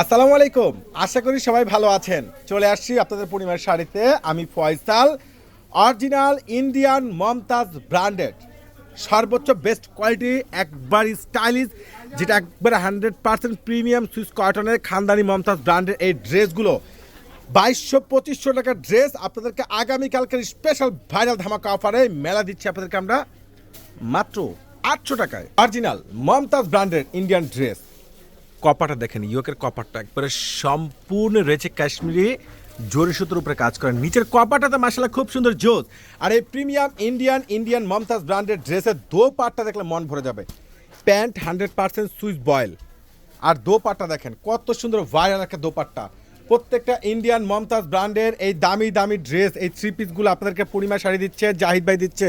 আসসালামু আলাইকুম। আশা করি সবাই ভালো আছেন। চলে আসছি আপনাদের পূর্ণিমার শাড়িতে। আমি Faisal, original Indian Mumtaz branded. সর্বোচ্চ বেস্ট কোয়ালিটি একবার স্টাইলিশ, যেটা একবার হান্ড্রেড পার্সেন্ট প্রিমিয়াম সুইস কটনের খানদানি মমতাজ ব্র্যান্ডের এই ড্রেসগুলো। বাইশশো, পঁচিশশো টাকার ড্রেস আপনাদেরকে আগামীকালকের স্পেশাল ভাইরাল ধামাকা অফারে মেলা দিচ্ছি আপনাদেরকে আমরা। মাত্র আটশো টাকায় অরিজিনাল মমতাজ ব্র্যান্ডের ইন্ডিয়ান ড্রেস। কপারটা দেখেন ইয়োকের কপারটা একবারে সম্পূর্ণ রয়েছে কাশ্মীরি জরি সুতোর উপরে কাজ করেন। নিচের কপাটাতে মাসালা খুব সুন্দর জোস আর এই প্রিমিয়াম ইন্ডিয়ান ইন্ডিয়ান মমতাজ ব্র্যান্ডের ড্রেসের দো পাটটা দেখলে মন ভরে যাবে। Pant hundred percent Swiss voile. আর দো পাটটা দেখেন, কত সুন্দর ভাইরাল একটা দোপাট্টা। প্রত্যেকটা ইন্ডিয়ান মমতাজ ব্র্যান্ডের এই দামি দামি ড্রেস এই থ্রি পিসগুলো আপনাদেরকে পূর্ণিমা শাড়ি দিচ্ছে, জাহিদ ভাই দিচ্ছে।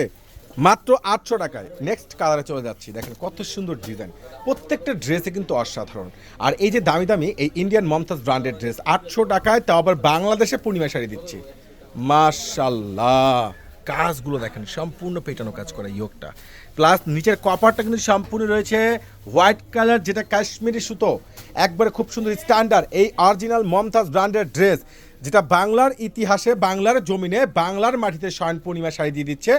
মাত্র আটশো টাকায়। নেক্সট কালারে চলে যাচ্ছি। দেখেন কত সুন্দর ডিজাইন প্রত্যেকটা ড্রেসে কিন্তু অসাধারণ। আর এই যে দামি দামি এই ইন্ডিয়ান মমতাজ ব্র্যান্ডের ড্রেস আটশো টাকায় তাও আবার বাংলাদেশে পূর্ণিমা শাড়ি দিচ্ছি। মাশাল্লাহ কাজগুলো দেখেন, সম্পূর্ণ পেটানো কাজ করে ইয়োগটা। প্লাস নিচের কপারটা কিন্তু সম্পূর্ণ রয়েছে হোয়াইট কালার যেটা কাশ্মীরি সুতো। একবারে খুব সুন্দর স্ট্যান্ডার্ড এই অরিজিনাল মমতাজ ব্র্যান্ডের ড্রেস যেটা বাংলার ইতিহাসে, বাংলার জমিনে, বাংলার মাটিতে শয়ন পূর্ণিমা শাড়ি দিয়ে দিচ্ছে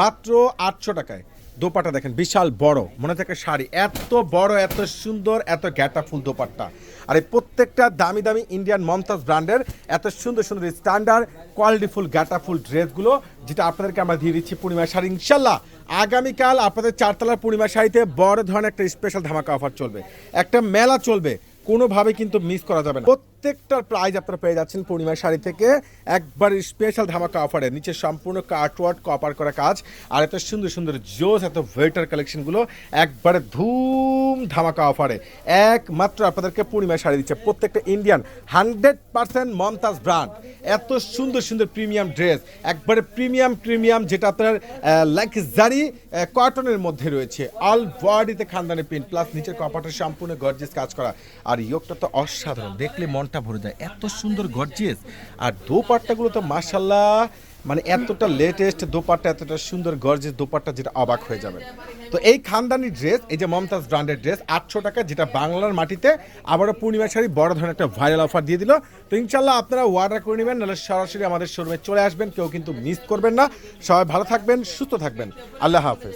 মাত্র আটশো টাকায়। দোপাট্টা দেখেন, বিশাল বড়, মনে থাকে শাড়ি। এত বড়, এত সুন্দর, এত গ্যাটা ফুল দোপাট্টা। আর এই প্রত্যেকটা দামি দামি ইন্ডিয়ান মমতাজ ব্র্যান্ডের এত সুন্দর সুন্দর স্ট্যান্ডার্ড কোয়ালিটিফুল গ্যাটাফুল ড্রেসগুলো, যেটা আপনাদেরকে আমরা দিয়ে দিচ্ছি পূর্ণিমা শাড়ি। ইনশাল্লাহ আগামীকাল আপনাদের চারতলার পূর্ণিমা শাড়িতে বড় ধরনের একটা স্পেশাল ধামাকা অফার চলবে। একটা মেলা চলবে, কোনোভাবে কিন্তু মিস করা যাবে না। প্রত্যেকটার প্রাইজ আপনারা পেয়ে যাচ্ছেন পূর্ণিমা শাড়ি থেকে। একবার স্পেশাল ধামাকা অফারে নিচে সম্পূর্ণ কার্টওয়ার্ড কপার করা কাজ। আর এত সুন্দর সুন্দর জোস, এত ওয়েটার কালেকশনগুলো একবারে ধুম ধামাকা অফারে একমাত্র আপনাদেরকে পূর্ণিমা শাড়ি দিচ্ছে প্রত্যেকটা Indian hundred percent Mumtaz brand এত সুন্দর সুন্দর প্রিমিয়াম ড্রেস একবারে প্রিমিয়াম প্রিমিয়াম যেটা আপনার লাক্সারি কটনের মধ্যে রয়েছে। অল বডিতে খানদানি প্রিন্ট প্লাস নিচের কপারটা সম্পূর্ণ গর্জেস কাজ করা। আর ইয়োগটা তো অসাধারণ। দেখলে মনটা ভরে যায় এত সুন্দর গর্জিয়াস। আর দোপাট্টাগুলো তো মাসাল্লাহ মানে এতটা লেটেস্ট দোপাট্টা, এতটা সুন্দর গর্জিয়াস দোপাট্টা যেটা অবাক হয়ে যাবে। তো এই খানদানি ড্রেস এই যে মমতাজ ব্র্যান্ডের ড্রেস আটশো টাকা যেটা বাংলার মাটিতে আবারও পূর্ণিমা শাড়ি, বড় ধরনের একটা ভাইরাল অফার দিয়ে দিল। তো ইনশাল্লাহ আপনারা অর্ডার করে নেবেন, নাহলে সরাসরি আমাদের শোরুমে চলে আসবেন, কেউ কিন্তু মিস করবেন না। সবাই ভালো থাকবেন, সুস্থ থাকবেন। আল্লাহ হাফেজ।